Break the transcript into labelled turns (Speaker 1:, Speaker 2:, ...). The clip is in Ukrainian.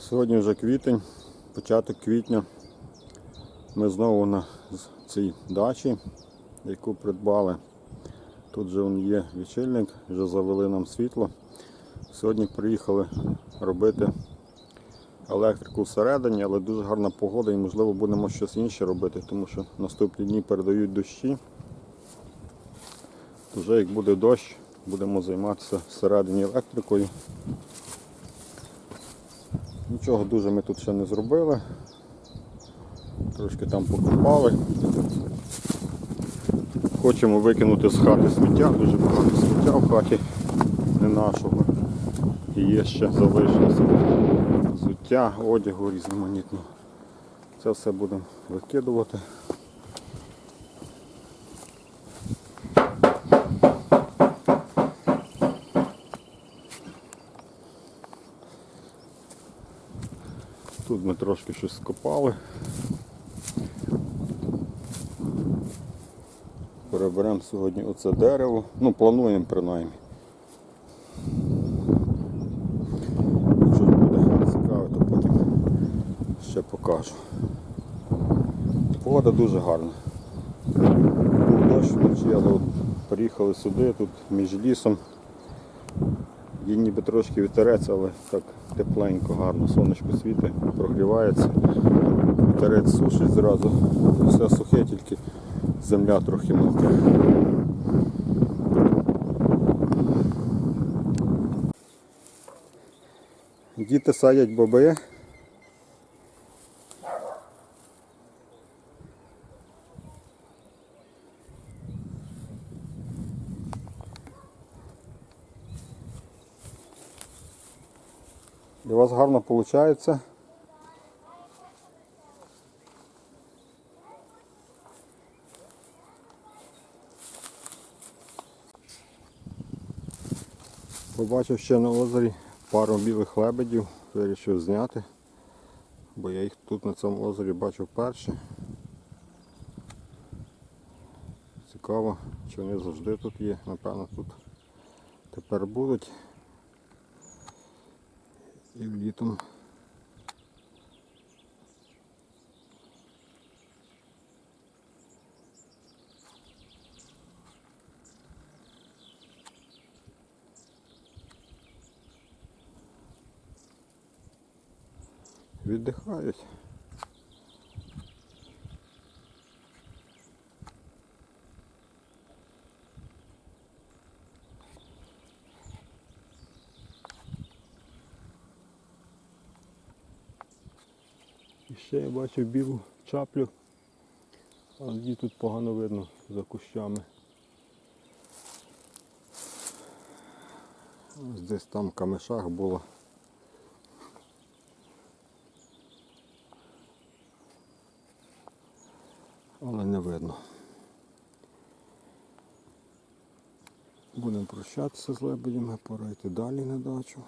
Speaker 1: Сьогодні вже квітень, початок квітня. Ми знову на цій дачі, яку придбали. Тут вон є лічильник, вже завели нам світло. Сьогодні приїхали робити електрику всередині, але дуже гарна погода і можливо будемо щось інше робити, тому що наступні дні передають дощі. Вже як буде дощ, будемо займатися всередині електрикою. Нічого дуже ми тут ще не зробили. Трошки там покупали. Хочемо викинути з хати сміття, дуже багато сміття в хаті не нашого. І є ще залишилося взуття, одягу різноманітного. Це все будемо викидувати. Тут ми трошки щось скопали. Переберемо сьогодні оце дерево. Ну, плануємо принаймні. Якщо буде цікаво, то потім ще покажу. Погода дуже гарна. Був дощ вночі, але приїхали сюди, тут між лісом. Є ніби трошки вітерець, але так тепленько, гарно, сонечко світить, прогрівається. Вітерець сушить зразу. Все сухе, тільки земля трохи мокра. Діти садять боби. І у вас гарно виходить. Побачив ще на озері пару білих лебедів, вирішив зняти, бо я їх тут на цьому озері бачив вперше. Цікаво, чи вони завжди тут є, напевно тут тепер будуть. І літом. Віддихають. Ще я бачив білу чаплю, але її тут погано видно за кущами. Ось десь там в камешах було. Але не видно. Будемо прощатися з лебедями, пора йти далі на дачу.